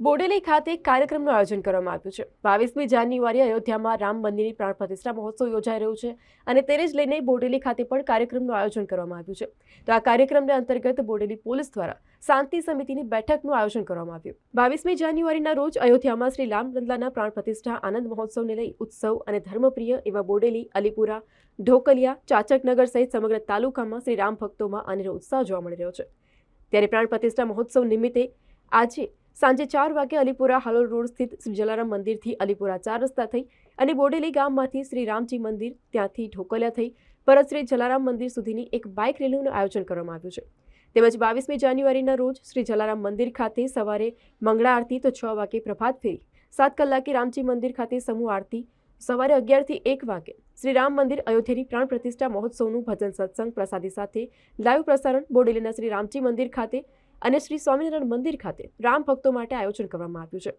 બોડેલી ખાતે કાર્યક્રમનું આયોજન કરવામાં આવ્યું છે. બાવીસમી જાન્યુઆરી અયોધ્યામાં રામ મંદિરની પ્રાણ પ્રતિષ્ઠા મહોત્સવ યોજાઈ રહ્યો છે અને તેને જ લઈને બોડેલી ખાતે પણ કાર્યક્રમનું આયોજન કરવામાં આવ્યું છે. તો આ કાર્યક્રમને અંતર્ગત બોડેલી પોલીસ દ્વારા શાંતિ સમિતિની બેઠકનું આયોજન કરવામાં આવ્યું. બાવીસમી જાન્યુઆરીના રોજ અયોધ્યામાં શ્રી રામલલ્લાના પ્રાણ પ્રતિષ્ઠા આનંદ મહોત્સવને લઈ ઉત્સવ અને ધર્મપ્રિય એવા બોડેલી, અલીપુરા, ઢોકલિયા, ચાચકનગર સહિત સમગ્ર તાલુકામાં શ્રી રામ ભક્તોમાં અનેરો ઉત્સાહ જોવા મળી રહ્યો છે. ત્યારે પ્રાણ પ્રતિષ્ઠા મહોત્સવ નિમિત્તે આજે સાંજે ચાર વાગે અલીપુરા હાલોલ રોડ સ્થિત શ્રી જલારામ મંદિરથી અલીપુરા ચાર રસ્તા થઈ અને બોડેલી ગામમાંથી શ્રી રામજી મંદિર ત્યાંથી ઢોકલિયા થઈ પરત શ્રી જલારામ મંદિર સુધીની એક બાઇક રેલીનું આયોજન કરવામાં આવ્યું છે. તેમજ બાવીસમી જાન્યુઆરીના રોજ શ્રી જલારામ મંદિર ખાતે સવારે મંગળા આરતી તો છ વાગે પ્રભાત ફેરી, સાત કલાકે રામજી મંદિર ખાતે સમૂહ આરતી, સવારે અગિયારથી એક વાગે શ્રી રામ મંદિર અયોધ્યાની પ્રાણ પ્રતિષ્ઠા મહોત્સવનું ભજન સત્સંગ પ્રસાદી સાથે લાઈવ પ્રસારણ બોડેલીના શ્રી રામજી મંદિર ખાતે અને શ્રી સ્વામિનારાયણ મંદિર ખાતે રામ ભક્તો માટે આયોજન કરવામાં આવ્યું છે.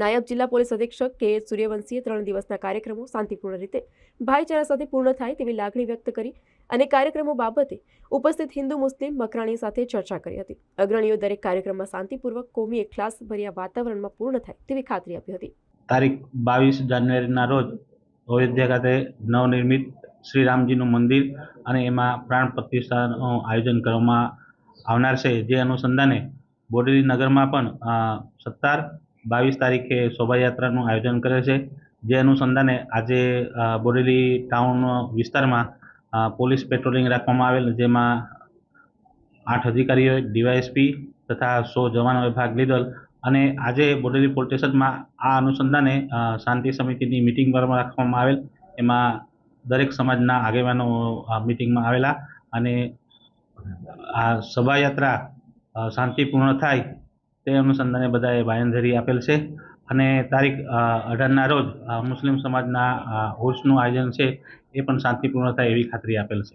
નાયબ જિલ્લા પોલીસ અધિક્ષક કે સૂર્યવંશીએ ત્રણ દિવસના કાર્યક્રમો શાંતિપૂર્ણ રીતે, ભાઈચારા સાથે પૂર્ણ થાય તેવી લાગણી વ્યક્ત કરી અને કાર્યક્રમો બાબતે ઉપસ્થિત હિન્દુ, મુસ્લિમ, મકરાણી સાથે ચર્ચા કરી હતી. અગ્રણીઓ દરેક કાર્યક્રમમાં શાંતિપૂર્વક, કોમી એકલાસ ભર્યા વાતાવરણમાં પૂર્ણ થાય તેવી ખાતરી આપી હતી. તારીખ બાવીસ જાન્યુઆરીના રોજ અયોધ્યા ખાતે નવનિર્મિત શ્રી રામજીનું મંદિર અને એમાં પ્રાણ પ્રતિષ્ઠાનું આયોજન કરવામાં આવનાર છે જે અનુસંધાને બોડેલી નગરમાં પણ સત્તર બાવીસ તારીખે શોભાયાત્રાનું આયોજન કરે છે. જે અનુસંધાને આજે બોડેલી ટાઉન વિસ્તારમાં પોલીસ પેટ્રોલિંગ રાખવામાં આવેલ, જેમાં આઠ અધિકારીઓએ ડીવાયએસપી તથા સો જવાનોએ ભાગ લીધેલ અને આજે બોડેલી પોલીસ સ્ટેશનમાં આ અનુસંધાને શાંતિ સમિતિની મિટિંગ રાખવામાં આવેલ. એમાં દરેક સમાજના આગેવાનો મિટિંગમાં આવેલા અને આ શોભાયાત્રા શાંતિપૂર્ણ થાય તે અનુસંધાને બધાએ બાંયધરી આપેલ છે. અને તારીખ અઢારના રોજ મુસ્લિમ સમાજના ઉર્સનું આયોજન છે એ પણ શાંતિપૂર્ણ થાય એવી ખાતરી આપેલ છે.